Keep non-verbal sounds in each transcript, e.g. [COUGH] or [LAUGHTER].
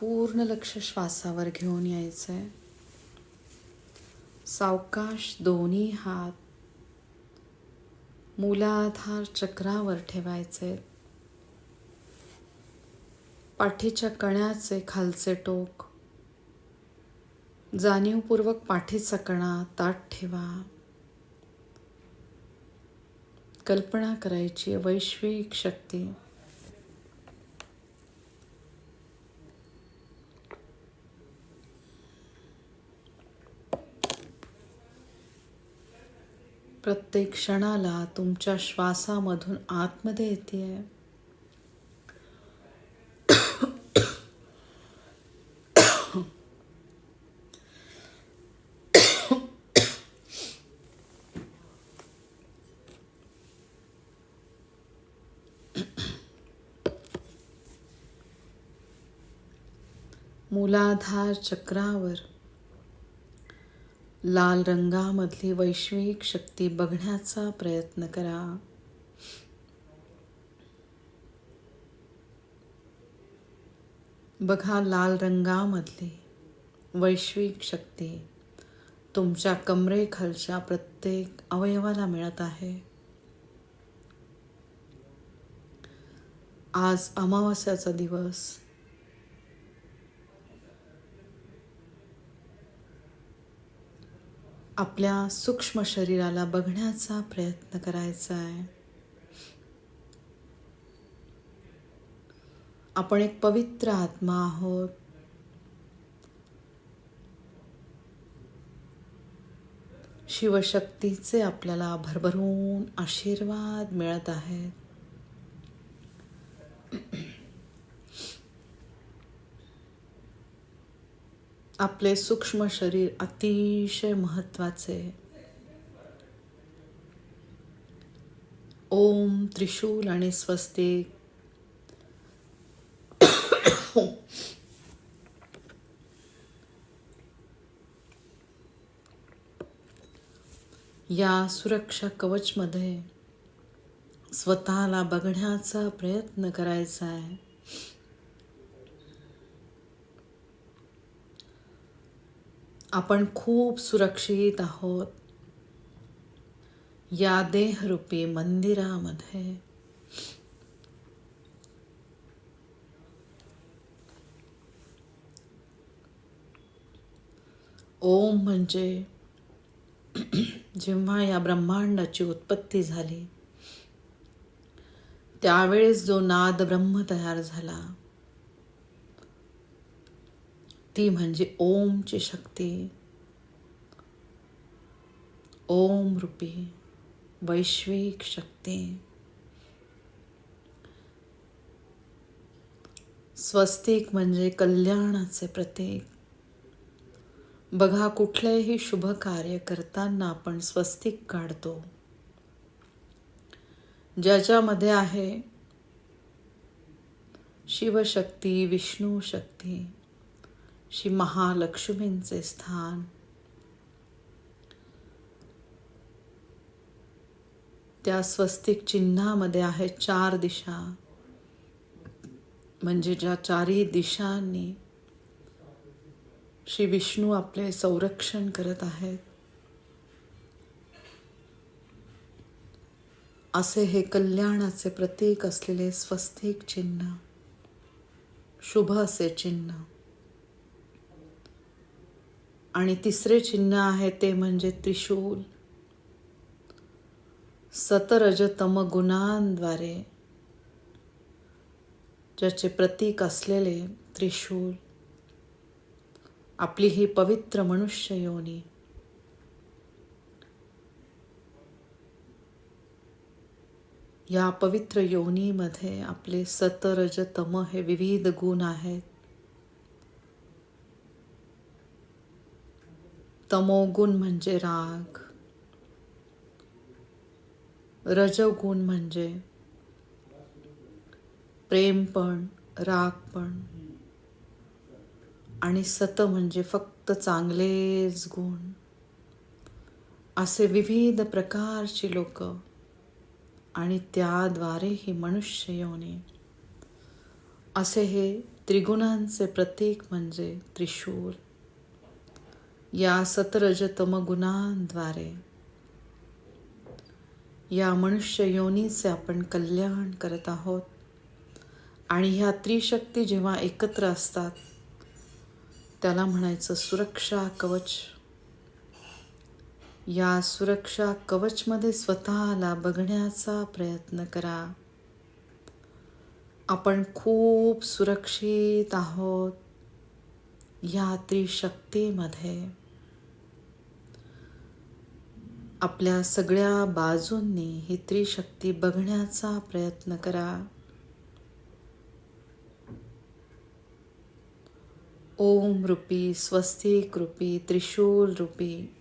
पूर्ण लक्ष श्वासावर घेऊन यायचं आहे सावकाश दोन्ही हात मूलाधार चक्रावर ठेवायचे. पाठीच्या कण्याचे खालचे टोक जाणीवपूर्वक पाठीचा कणा ताट ठेवा. कल्पना करायची वैश्विक शक्ती. प्रत्येक क्षणाला तुमच्या श्वासामधून आतमध्ये येते [COUGHS] मूलाधार चक्रावर लाल रंगामधली वैश्विक शक्ती बघण्याचा प्रयत्न करा. बघा लाल रंगामधली वैश्विक शक्ती तुमच्या कमरेखालच्या प्रत्येक अवयवाला मिळत आहे. आज अमावस्याचा दिवस. आपल्या सूक्ष्म शरीराला बघण्याचा प्रयत्न करायचा आहे. आपण एक पवित्र आत्मा आहोत. शिवशक्तीचे आपल्याला भरभरून आशीर्वाद मिळत आहेत. आपले सूक्ष्म शरीर अतिशय महत्त्वाचे ओम त्रिशूल आणि स्वस्तिक या सुरक्षा कवचमध्ये स्वतःला बघण्याचा प्रयत्न करायचा आहे. आपण खूप सुरक्षित आहोत. या देहरूपी मंदिरामध्ये. ओम म्हणजे जेव्हा या ब्रह्मांडाची उत्पत्ती झाली त्यावेळेस जो नाद ब्रह्म तयार झाला. ती म्हणजे ओमची शक्ती. ओम रूपी वैश्विक शक्ती. स्वस्तिक म्हणजे कल्याणाचे प्रतीक. बघा, कुठलेही शुभ कार्य करताना आपण स्वस्तिक काढतो. ज्याच्यामध्ये आहे शिवशक्ती, विष्णू शक्ती. श्री महालक्ष्मींचे स्थान। त्या स्वस्तिक चिन्हामध्ये आहे चार दिशा। म्हणजे ज्या चारही दिशांनी श्री विष्णू आपले संरक्षण करत आहेत। असे हे कल्याणाचे प्रतीक असलेले स्वस्तिक चिन्ह, शुभ असे चिन्ह। आणि तिसरे चिन्ह आहे ते म्हणजे त्रिशूल. सतरजतम गुणांद्वारे ज्याचे प्रतीक असलेले त्रिशूल. आपली ही पवित्र मनुष्य योनी. या पवित्र योनीमध्ये आपले सतरजतम हे विविध गुण आहेत. तमोगुण म्हणजे राग. रजगुण म्हणजे प्रेम पण राग पण. आणि सत म्हणजे फक्त चांगलेच गुण. असे विविध प्रकारची लोक आणि त्याद्वारे ही मनुष्य योनी. असे हे त्रिगुणांचे प्रतीक म्हणजे त्रिशूल. या सतरजतम गुणांद्वारे या मनुष्य योनीचे आपण कल्याण करत आहोत. आणि ह्या त्रिशक्ती जेव्हा एकत्र असतात त्याला म्हणायचं सुरक्षा कवच. या सुरक्षा कवचमध्ये स्वतःला बघण्याचा प्रयत्न करा. आपण खूप सुरक्षित आहोत. या त्रिशक्तीमध्ये आपल्या सगळ्या बाजूंनी ही त्रिशक्ती बघण्याचा प्रयत्न करा. ओम रूपी स्वस्तिक रूपी त्रिशूल रूपी.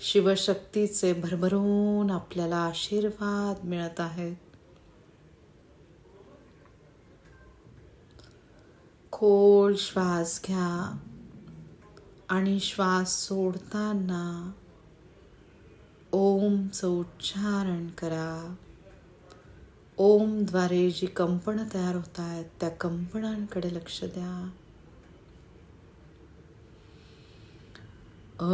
शिवशक्तीचे भरभरून आपल्याला आशीर्वाद मिळत आहेत. खोल श्वास घ्या आणि श्वास सोडताना ओमचं उच्चारण करा. ओमद्वारे जी कंपनं तयार होत आहेत त्या कंपनांकडे लक्ष द्या. अ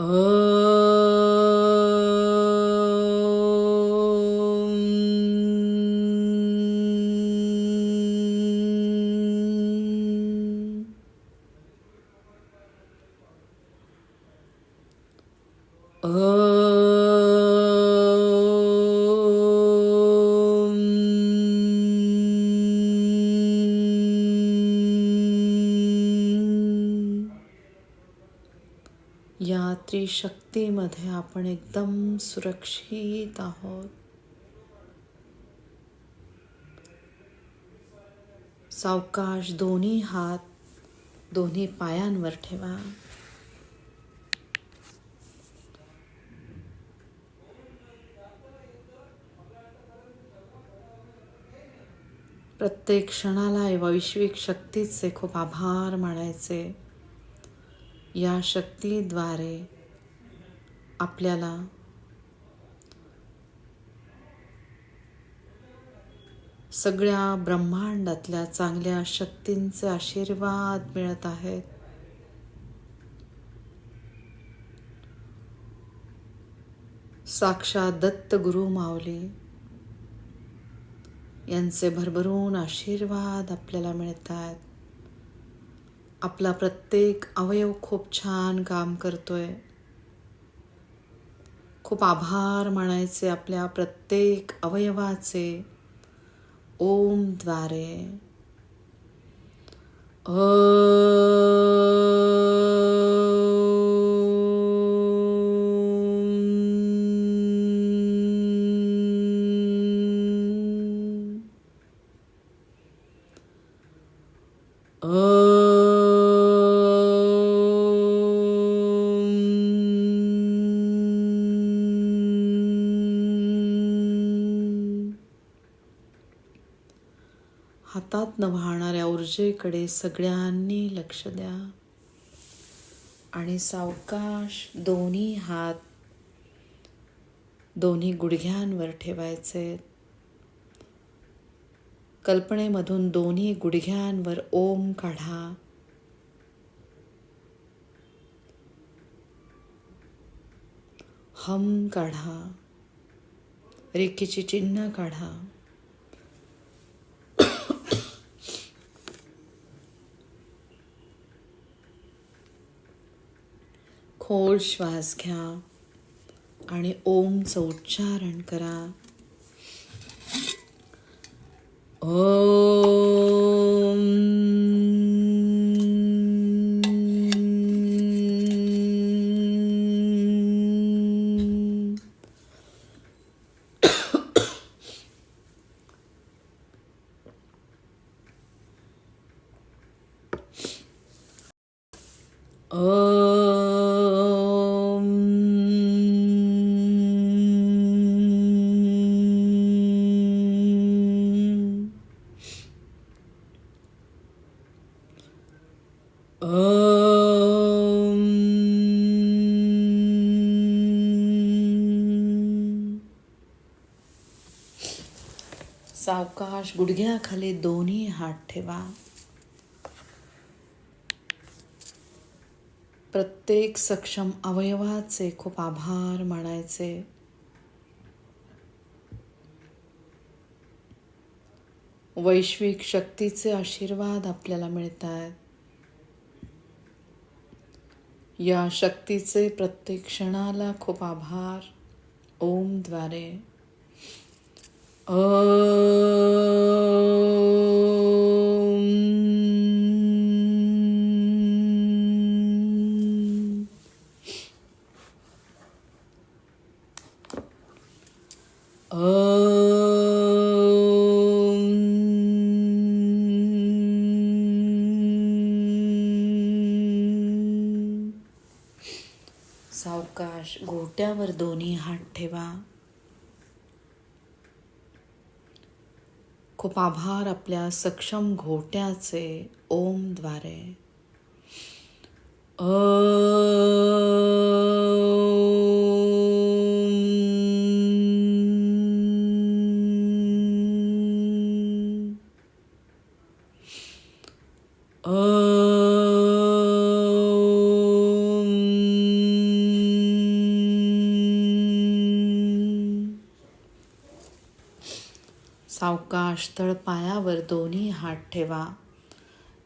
Oh. त्याची शक्तीमध्ये आपण एकदम सुरक्षित आहोत. सावकाश दोन्ही हात दोन्ही पायांवर ठेवा. प्रत्येक क्षणाला वैश्विक शक्तीचे खूप आभार मानायचे. या शक्तीद्वारे आपल्याला. सगळ्या ब्रह्मांडातल्या चांगल्या शक्तींचे आशीर्वाद मिळत आहेत. साक्षात दत्त गुरु माऊली यांचे भरभरून आशीर्वाद आपल्याला मिळत आहेत. आपला प्रत्येक अवयव खूप छान काम करतोय. खूप आभार मानायचे आपल्या प्रत्येक अवयवाचे ओमद्वारे ओम. हातात न वाहणाऱ्या ऊर्जेकडे सगळ्यांनी लक्ष द्या. आणि सावकाश दोन्ही हात दोन्ही गुडघ्यांवर ठेवायचे. कल्पनेमधून दोन्ही गुडघ्यांवर ओम काढा. हम काढा. रेखेची चिन्ह काढा. खोल श्वास घ्या आणि ओमचं उच्चारण करा. ओम सावकाश गुडघ्याखाली दोन्ही हात ठेवा. प्रत्येक सक्षम अवयवाचे खूप आभार मानायचे. वैश्विक शक्तीचे आशीर्वाद आपल्याला मिळत आहेत या शक्तीचे प्रत्येक क्षणाला खूप आभार. ओमद्वारे ओम. सावकाश घोट्यावर दोन्ही हात ठेवा. खूप आभार आपल्या सक्षम घोट्याचे ओमद्वारे. ओ हात ठेवा.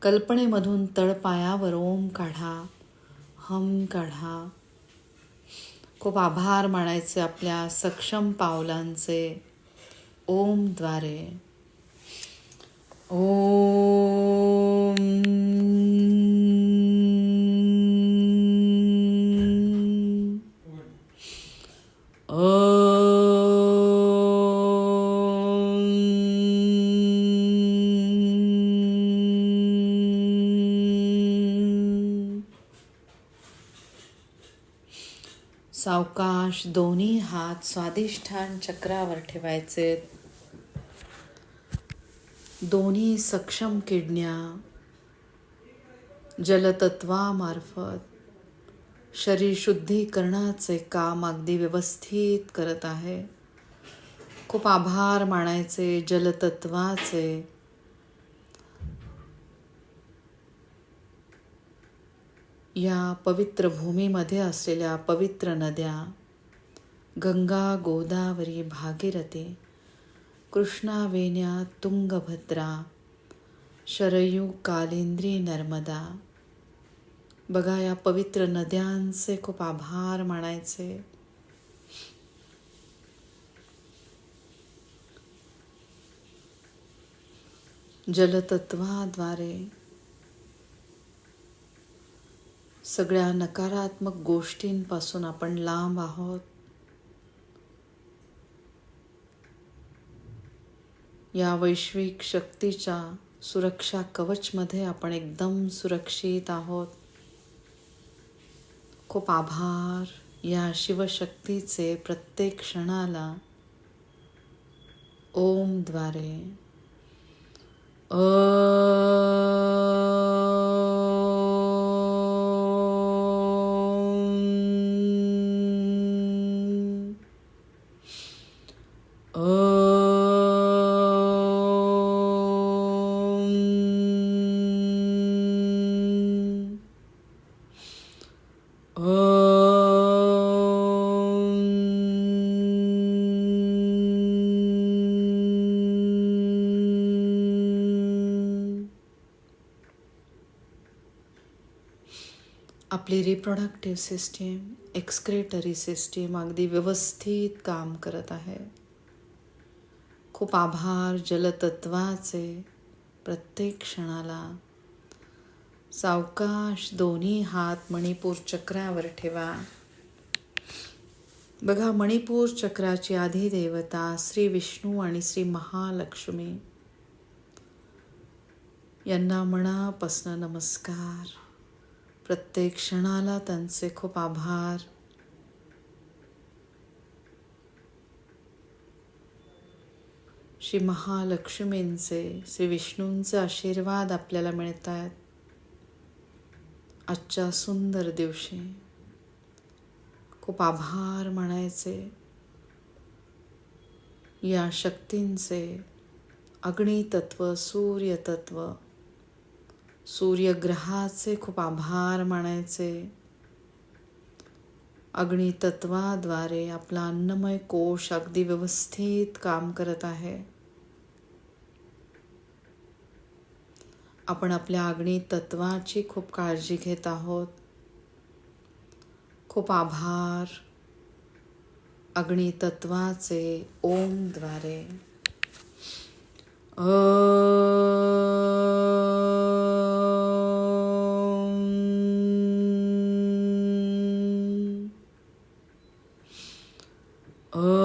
कल्पनेमधून तळपायावर ओम काढा हम काढा. खूप आभार मानायचे आपल्या सक्षम पावलांचे. ओमद्वारे ओम सावकाश दोन्ही हात स्वादिष्ठान चक्रावर ठेवायचे. दोन्ही सक्षम किडण्या जलतत्वामार्फत शरीर शुद्धीकरणाचे काम अगदी व्यवस्थित करत आहे. खूप आभार मानायचे जलतत्वाचे या पवित्र भूमीमध्ये असलेल्या पवित्र नद्या गंगा गोदावरी भागीरथी कृष्णावेण्या तुंगभद्रा शरयू कालिंद्री नर्मदा. बघा या पवित्र नद्यांचे खूप आभार मानायचे. जलतत्वाद्वारे सगळ्या नकारात्मक गोष्टींपासून आपण लांब आहोत. या वैश्विक शक्तीच्या सुरक्षा कवचमध्ये आपण एकदम सुरक्षित आहोत. खूप आभार. या शिवशक्तीचे प्रत्येक क्षणाला ओमद्वारे अ आपली रिप्रोडक्टिव्ह सिस्टीम एक्सक्रेटरी सिस्टीम अगदी व्यवस्थित काम करत आहे. खूप आभार जलतत्वाचे प्रत्येक क्षणाला. सावकाश दोन्ही हात मणिपूर चक्रावर ठेवा. बघा मणिपूर चक्राची आधी देवता श्री विष्णू आणि श्री महालक्ष्मी. यांना मनापासनं नमस्कार. प्रत्येक क्षणाला त्यांचे खूप आभार. श्री महालक्ष्मींचे श्री विष्णूंचे आशीर्वाद आपल्याला मिळत आहेत आजच्या सुंदर दिवशी खूप आभार म्हणायचे या शक्तींचे अग्नितत्व सूर्यतत्व सूर्यग्रहाचे खूप आभार मानायचे. अग्नितत्वाद्वारे आपला अन्नमय कोश अगदी व्यवस्थित काम करत आहे. आपण आपल्या अग्नितत्वाची खूप काळजी घेत आहोत. खूप आभार. अग्नितत्वाचे ओमद्वारे अ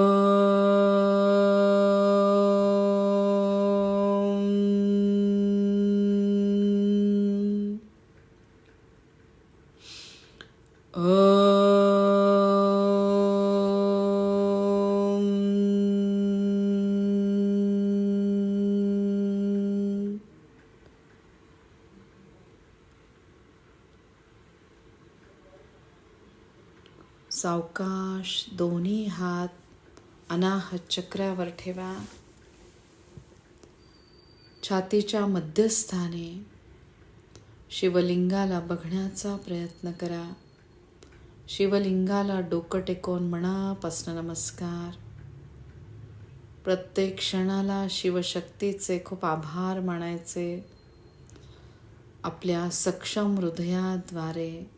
सावकाश दोन्ही हात अनाहत चक्रावर ठेवा. छातीच्या मध्यस्थाने शिवलिंगाला बघण्याचा प्रयत्न करा. शिवलिंगाला डोकं टेकवून मनापासून नमस्कार. प्रत्येक क्षणाला शिवशक्तीचे खूप आभार मानायचे. आपल्या सक्षम हृदयाद्वारे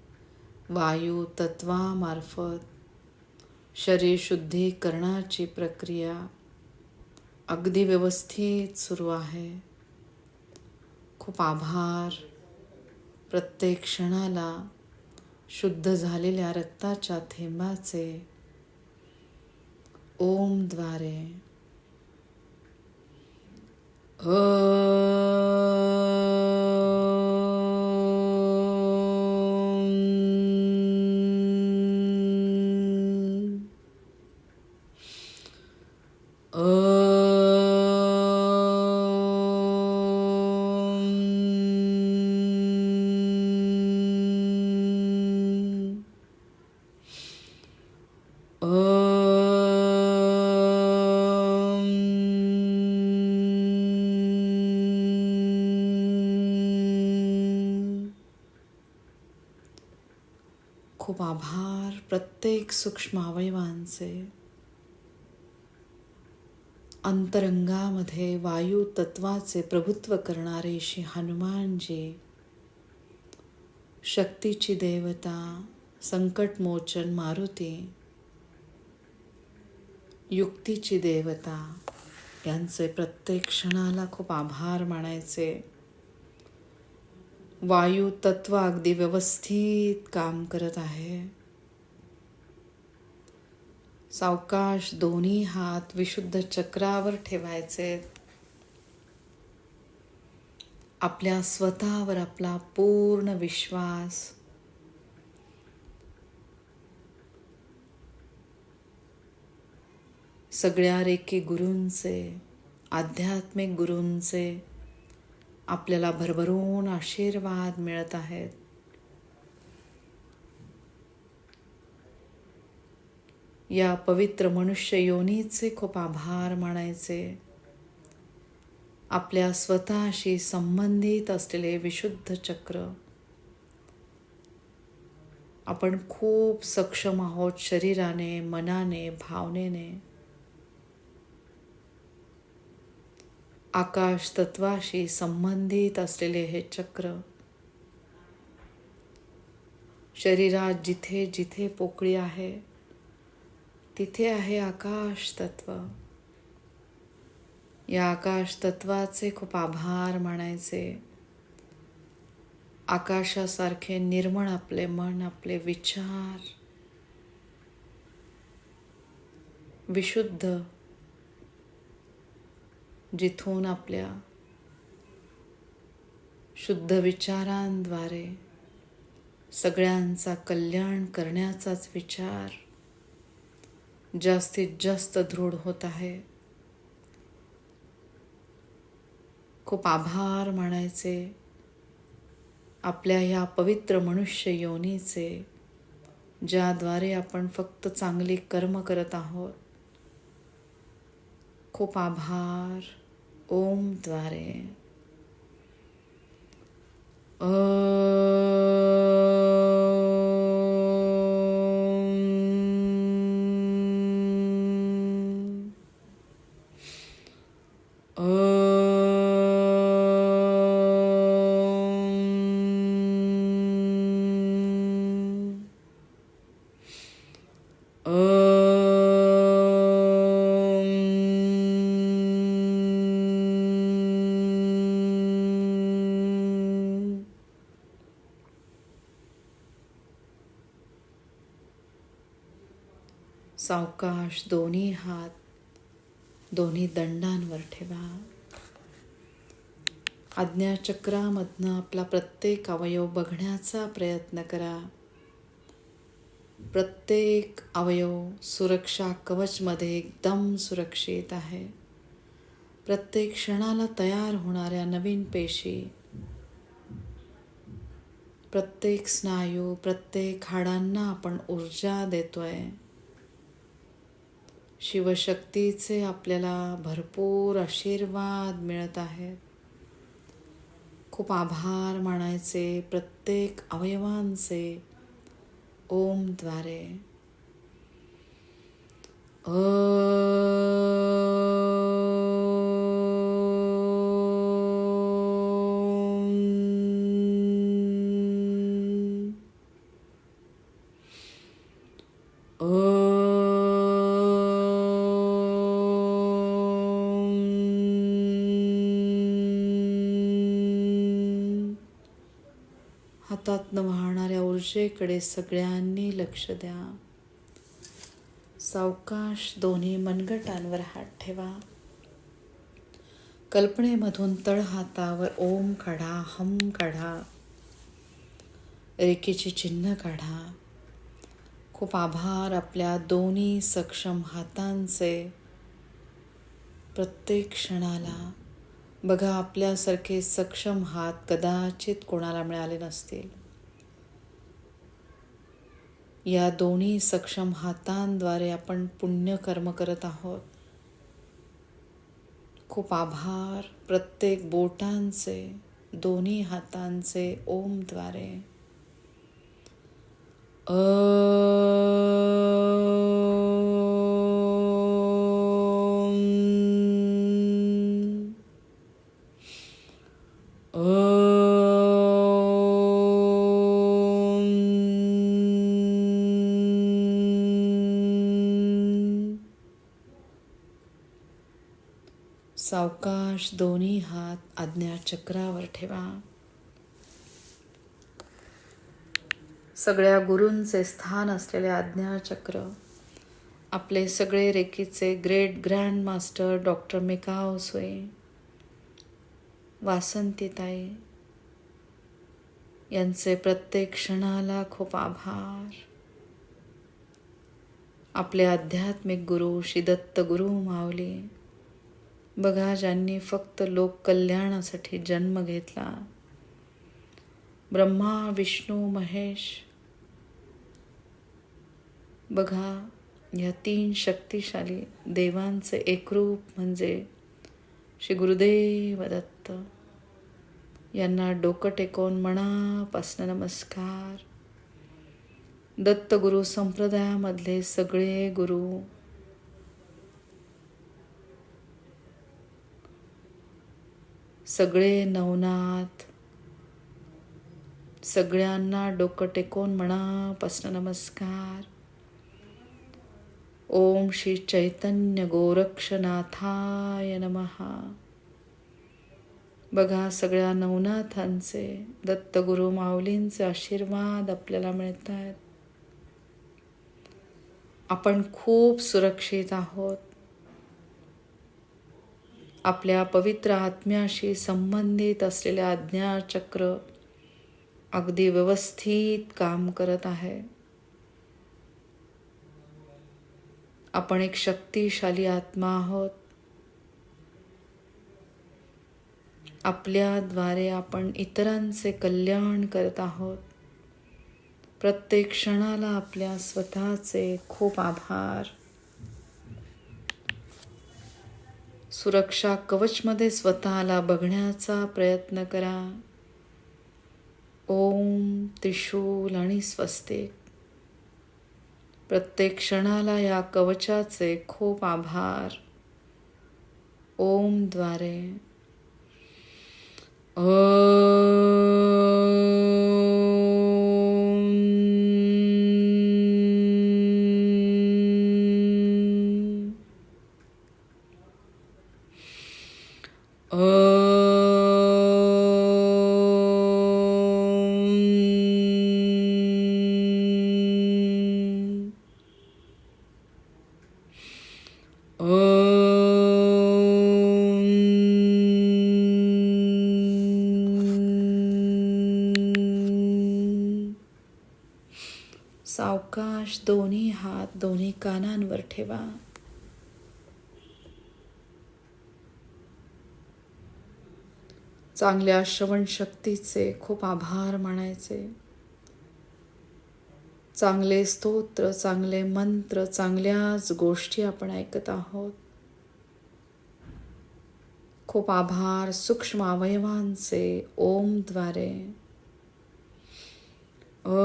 वायू तत्वामार्फत शरीर शुद्धीकरणाची प्रक्रिया अगदी व्यवस्थित सुरू आहे. खूप आभार. प्रत्येक क्षणाला शुद्ध झालेल्या रक्ताच्या थेंबाचे ओमद्वारे अ खूप आभार प्रत्येक सूक्ष्म अवयवांचे. अंतरंगामध्ये वायू तत्वाचे प्रभुत्व करणारे श्री हनुमानजी शक्तीची देवता संकटमोचन मारुती युक्तीची देवता यांचे प्रत्येक क्षणाला खूप आभार मानायचे. वायू तत्व अगदी व्यवस्थित काम करत आहे. सावकाश दोन्ही हात विशुद्ध चक्रावर ठेवायचे. आपल्या स्वतःवर आपला पूर्ण विश्वास. सगळ्या रेखी गुरूंचे आध्यात्मिक गुरूंचे आपल्याला भरभरून आशीर्वाद मिळत आहेत. या पवित्र मनुष्य योनीचे खूप आभार मानायचे. आपल्या स्वतःशी संबंधित असलेले विशुद्ध चक्र. आपण खूप सक्षम आहोत शरीराने मनाने भावनेने. आकाश तत्वाशी संबंधित असलेले हे चक्र. शरीरात जिथे जिथे पोकळी आहे तिथे आहे आकाश तत्व. या आकाश तत्वाचे खूप आभार मानायचे. आकाशासारखे निर्मळ आपले मन आपले विचार विशुद्ध जिथून आपल्या शुद्ध विचारांद्वारे सगळ्यांचा कल्याण करण्याचाच विचार जास्तीत जास्त दृढ होत आहे. खूप आभार मानायचे आपल्या ह्या पवित्र मनुष्य योनीचे ज्याद्वारे आपण फक्त चांगले कर्म करत आहोत. खूप आभार. ओमद्वारे ओ सावकाश दोन्ही हात दोन्ही दंडांवर ठेवा. आज्ञाचक्रामधनं आपला प्रत्येक अवयव बघण्याचा प्रयत्न करा. प्रत्येक अवयव सुरक्षा कवचमध्ये एकदम सुरक्षित आहे. प्रत्येक क्षणाला तयार होणाऱ्या नवीन पेशी प्रत्येक स्नायू प्रत्येक हाडांना आपण ऊर्जा देतोय. शिवशक्तीचे आपल्याला भरपूर आशीर्वाद मिळत आहेत खूप आभार मानायचे प्रत्येक अवयवांचे ओमद्वारे ओम. हातातनं वाहणाऱ्या ऊर्जेकडे सगळ्यांनी लक्ष द्या. सावकाश दोन्ही मनगटांवर हात ठेवा. कल्पनेमधून तळहातावर ओम काढा हम काढा. रेखेचे चिन्ह काढा. खूप आभार आपल्या दोन्ही सक्षम हातांचे. प्रत्येक क्षणाला बघा आपल्यासारखे सक्षम हात कदाचित कोणाला मिळाले नसतील. या दोन्ही सक्षम हातांद्वारे आपण पुण्यकर्म करत आहोत. खूप आभार प्रत्येक बोटांचे दोन्ही हातांचे ओमद्वारे. अ सावकाश दोन्ही हात आज्ञाचक्रावर ठेवा. सगळ्या गुरूंचे स्थान असलेले आज्ञाचक्र आपले सगळे रेकीचे ग्रेट ग्रँड मास्टर डॉक्टर मेकाव सोय वासंतीताई यांचे प्रत्येक क्षणाला खूप आभार. आपले आध्यात्मिक गुरु श्री दत्त गुरु माऊली बघा ज्यांनी फक्त लोककल्याणासाठी जन्म घेतला. ब्रह्मा विष्णू महेश. बघा या तीन शक्तिशाली देवांचे एकरूप म्हणजे श्री गुरुदेव दत्त. यांना डोकं टेकवून मनापासनं नमस्कार. दत्तगुरु संप्रदायामधले सगळे गुरु सगळे नवनाथ सगळ्यांना डोकं टेकून मनापासनं नमस्कार. ओम श्री चैतन्य गोरक्षनाथाय नमहा बघा सगळ्या नवनाथांचे दत्तगुरु माऊलींचे आशीर्वाद आपल्याला मिळत आहेत आपण खूप सुरक्षित आहोत. आपल्या पवित्र आत्म्याशी संबंधित असलेले आज्ञाचक्र अगदी व्यवस्थित काम करत आहे. आपण एक शक्तिशाली आत्मा आहोत. आपल्याद्वारे आपण इतरांचे कल्याण करत आहोत. प्रत्येक क्षणाला आपल्या स्वतःचे खूप आभार. सुरक्षा कवचमध्ये स्वतःला बघण्याचा प्रयत्न करा. ओम त्रिशूल आणि स्वस्ते. प्रत्येक क्षणाला या कवचाचे खूप आभार. ओमद्वारे ओ हात दोन्ही कानांवर ठेवा. चांगल्या श्रवण शक्तीचे खूप आभार मानायचे. चांगले स्तोत्र चांगले मंत्र चांगल्याच गोष्टी आपण ऐकत आहोत. खूप आभार सूक्ष्म अवयवांचे ओमद्वारे. ओ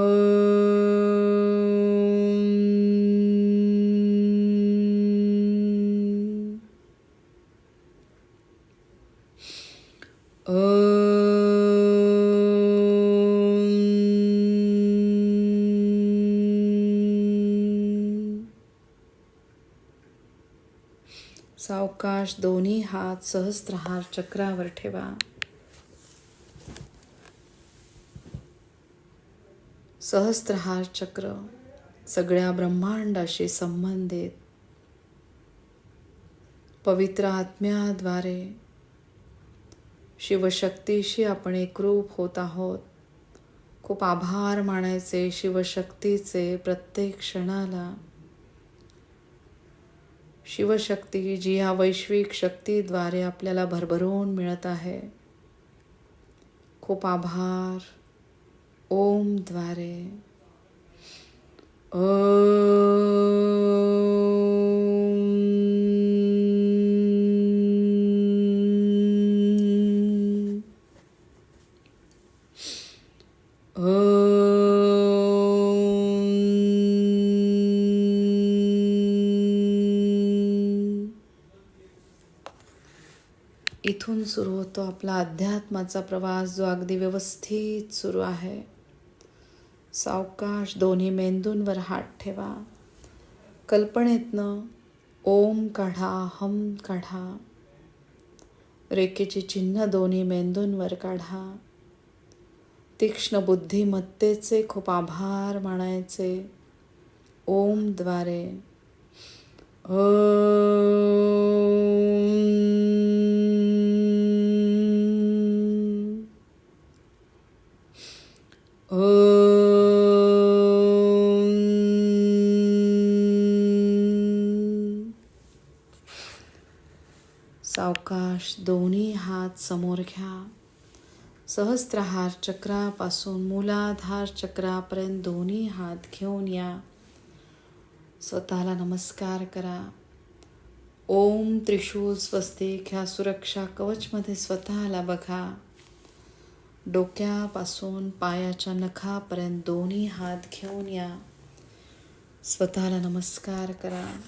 सावकाश दोन्ही हात सहस्त्रहार चक्रावर ठेवा. सहस्त्रहार चक्र सगळ्या ब्रह्मांडाशी संबंधित. पवित्र आत्म्याद्वारे शिवशक्तीशी आपण एकरूप होत आहोत. खूप आभार मानायचे शिवशक्तीचे प्रत्येक क्षणाला. शिवशक्ती जी ह्या वैश्विक शक्तीद्वारे आपल्याला भरभरून मिळत आहे खूप आभार ओमद्वारे ओम. सुरू होतो आपला अध्यात्माचा प्रवास जो अगदी व्यवस्थित सुरू आहे. सावकाश दोन्ही मेंदूंवर हात ठेवा. कल्पनेतनं ओम काढा हम काढा. रेखेची चिन्ह दोन्ही मेंदूंवर काढा. तीक्ष्ण बुद्धिमत्तेचे खूप आभार मानायचे. ओमद्वारे ओम. समोर घ्या. सहस्त्रहार चक्रापासून मूलाधार चक्रापर्यंत दोन्ही हात घेऊन या. स्वतःला नमस्कार करा. ओम त्रिशूल स्वस्तिक ह्या सुरक्षा कवचमध्ये स्वतःला बघा. डोक्यापासून पायाच्या नखापर्यंत दोन्ही हात घेऊन या. स्वतःला नमस्कार करा.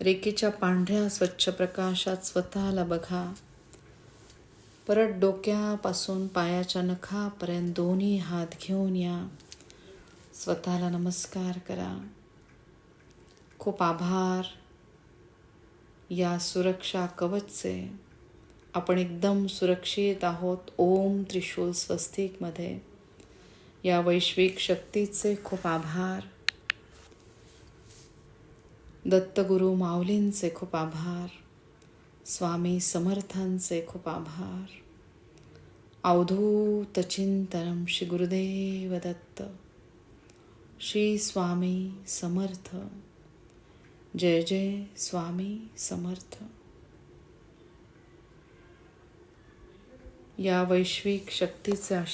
रेखेच्या पांढऱ्या स्वच्छ प्रकाशात स्वतःला बघा. परत डोक्यापासून पायाच्या नखापर्यंत दोन्ही हात घेऊन या. स्वतःला नमस्कार करा. खूप आभार. या सुरक्षा कवचचे. आपण एकदम सुरक्षित आहोत. ओम त्रिशूल स्वस्तिकमध्ये. या वैश्विक शक्तीचे खूप आभार. दत्तगुरु माऊलींचे खूप आभार. स्वामी समर्थांचे खूप आभार. अवधूत चिंतनम श्री गुरुदेव दत्त. श्री स्वामी समर्थ. जय जय स्वामी समर्थ. या वैश्विक शक्तीचे आशीर्वाद